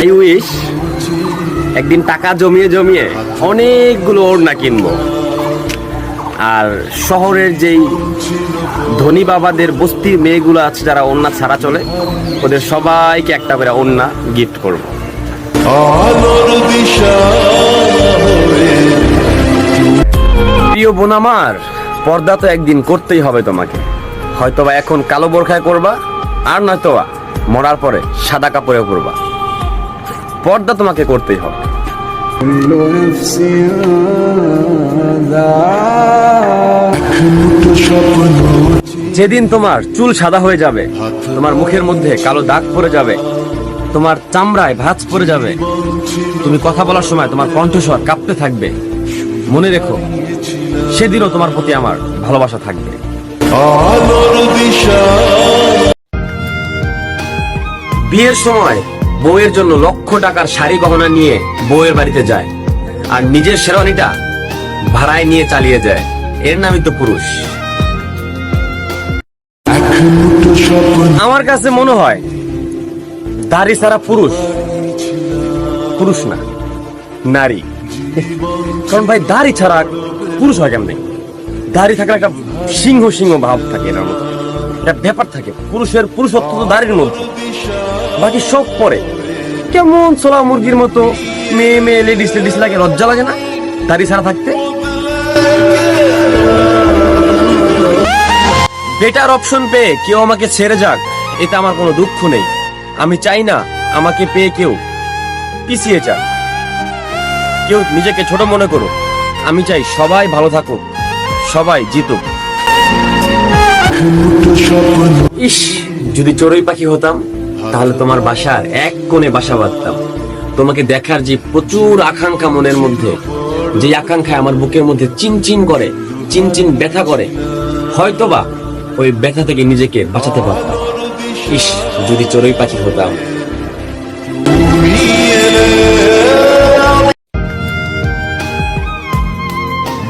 I wish একদিন টাকা জমিয়ে জমিয়ে অনেকগুলো ওড়না কিনবো। আর শহরের যেই ধনী বাবাদের বস্তির মেয়েগুলো আছে যারা ওড়না ছাড়া চলে ওদের সবাইকে একটা করে ওড়না গিফট করব। প্রিয় বোন আমার পর্দা তো একদিন করতেই হবে তোমাকে। হয়তোবা এখন কালো বোরখায় করবা আর নয়তোবা মরার পরে সাদা কাপড়ে করবা পর্দা তোমাকে করতেই হবে। যেদিন তোমার চুল সাদা হয়ে যাবে, তোমার মুখের মধ্যে কালো দাগ পড়ে যাবে, তোমার চামড়ায় ভাঁজ পড়ে যাবে, তুমি কথা বলার সময় তোমার কণ্ঠস্বর কাঁপতে থাকবে। মনে রেখো, সেদিনও তোমার প্রতি আমার ভালোবাসা থাকবে। আলোর দিশা। বিয়ের সময় বউয়ের জন্য লক্ষ টাকার শাড়ি গহনা নিয়ে বউয়ের বাড়িতে যায় আর নিজের শেরওয়ানিটা ভাড়ায় নিয়ে চালিয়ে যায়। এর নামই তো পুরুষ। আমার কাছে মনে হয়, দাড়ি ছাড়া পুরুষ পুরুষ না, নারী। কারণ ভাই, দাড়ি ছাড়া পুরুষ হয় কেমনে? দাড়ি থাকলে একটা সিংহ সিংহ ভাব থাকে এটার মধ্যে। একটা ব্যাপার থাকে পুরুষের পুরুষত্ব তো দাড়ির মধ্যে বাকি সব পরে। কেমন ছোলা মুরগির মতো মেয়ে মেয়ে লেডিস লেডিস লাগে লজ্জা লাগে না? দাড়ি ছাড়া থাকতে? বেটার অপশন পেয়ে কেউ আমাকে ছেড়ে যাক এতে আমার কোনো দুঃখ নেই। আমি চাই না আমাকে পেয়ে কেউ পিছিয়ে যাক। কেউ নিজেকে ছোট মনে করো আমি চাই সবাই ভালো থাকুক সবাই জিতুক। ইস, যদি চড়ুই পাখি হতাম, তাহলে তোমার বাসার এক কোণে বাসা বাঁধতাম। তোমাকে দেখার যে প্রচুর আকাঙ্ক্ষা মনের মধ্যে, যে আকাঙ্ক্ষা আমার বুকের মধ্যে চিনচিন করে, চিনচিন ব্যথা করে, হয়তোবা ওই ব্যথা থেকে নিজেকে বাঁচাতে পারতাম। ইস, যদি চড়ুই পাখি হতাম।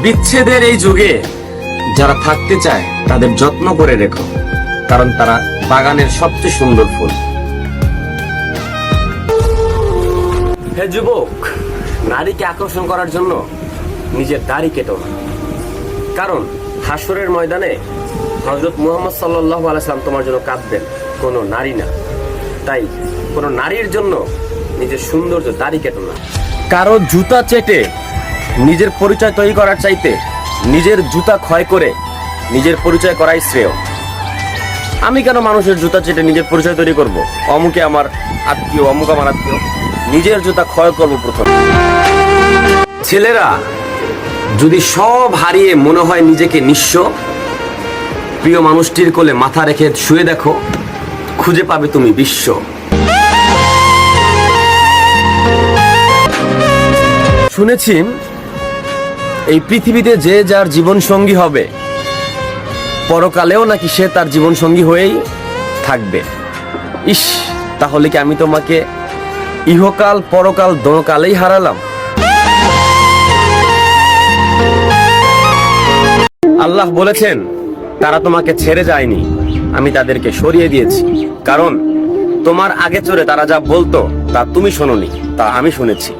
বিচ্ছেদের এই যুগে যারা থাকতে চায় তাদের যত্ন করে রেখো, কারণ তারা বাগানের সবচেয়ে সুন্দর ফুল। হে যুবক, নারীকে আকর্ষণ করার জন্য নিজের দাড়ি কেটো না। কারণ হাসরের ময়দানে হজরত মুহাম্মদ সাল্লাহ আলাইসালাম তোমার জন্য কাঁদবেন, কোনো নারী না। তাই কোনো নারীর জন্য নিজের সৌন্দর্য দাড়ি কেটো না। কারও জুতা চেটে নিজের পরিচয় তৈরি করার চাইতে নিজের জুতা ক্ষয় করে নিজের পরিচয় করাই শ্রেয়। আমি কেন মানুষের জুতা চেটে নিজের পরিচয় তৈরি করব? অমুকে আমার আত্মীয়, অমুক আমার আত্মীয়। নিজের জুতা ক্ষয় করব প্রথম। ছেলেরা, যদি সব হারিয়ে মনে হয় নিজেকে নিঃস্ব, প্রিয় মানুষটির কোলে মাথা রেখে শুয়ে দেখো, খুঁজে পাবে তুমি বিশ্ব। শুনেছি এই পৃথিবীতে যে যার জীবন সঙ্গী হবে পরকালেও নাকি সে তার জীবন সঙ্গী হয়েই থাকবে। ইস, তাহলে কি আমি তোমাকে ইহকাল, পরকাল দোকালেই হারালাম? আল্লাহ বলেছেন, তারা তোমাকে ছেড়ে যায়নি। আমি তাদেরকে সরিয়ে দিয়েছি। কারণ, তোমার আগে চড়ে তারা যা বলতো, তা তুমি শোনোনি, তা আমি শুনেছি।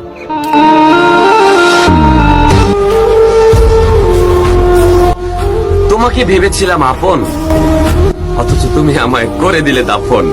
তোমাকে ভেবেছিলাম আপন। অথচ তুমি আমায় করে দিলে দাফন।